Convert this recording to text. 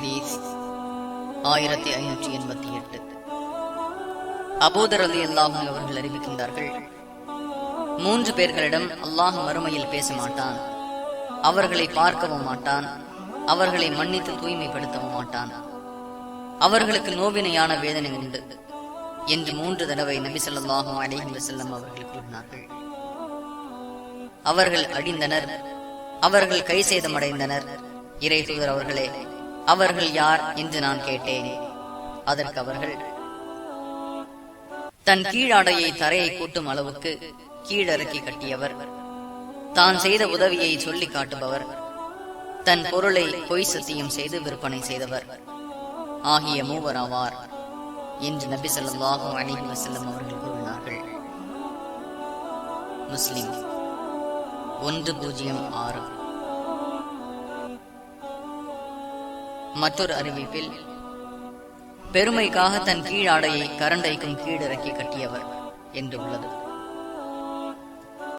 ஹதீஸ் ஆயிரத்தி ஐநூற்றி எண்பத்தி எட்டு. அபூதர் அலி அல்லாஹும் அவர்கள் அறிவிக்கின்றார்கள் மூன்று பேர்களிடம் அல்லாஹ் மறுமையில் பேச மாட்டான் அவர்களை பார்க்கவும் மாட்டான் அவர்களை மன்னித்து தூய்மைப்படுத்தவும் மாட்டான். அவர்களுக்கு நோவினையான வேதனை உண்டு என்று மூன்று தடவை நபி ஸல்லல்லாஹு அலைஹி செல்லம் அவர்கள் கூறினார்கள். அவர்கள் அடிந்தனர் அவர்கள் கை சேதமடைந்தனர் இறை தூதர் அவர்களே அவர்கள் யார் என்று நான் கேட்டேன். அதற்கு அவர்கள் தன் கீழாடையை தரையை கூட்டும் அளவுக்கு கீழிறக்கி கட்டியவர். தான் செய்த உதவியை சொல்லி காட்டுபவர். தன் பொருளை பொய் சத்தியம் செய்து விற்பனை செய்தவர். ஆகிய மூவர் ஆவார் என்று நபி ஸல்லல்லாஹு அலைஹி வசல்லம் அவர்கள் கூறினார்கள். முஸ்லிம் ஒன்று பூஜ்ஜியம் ஆறு. மற்றொரு அறிவிப்பில் பெருமைக்காக தன் கீழாடையை கரண்டைக்கும் கீழிறக்கி கட்டியவர் என்று உள்ளது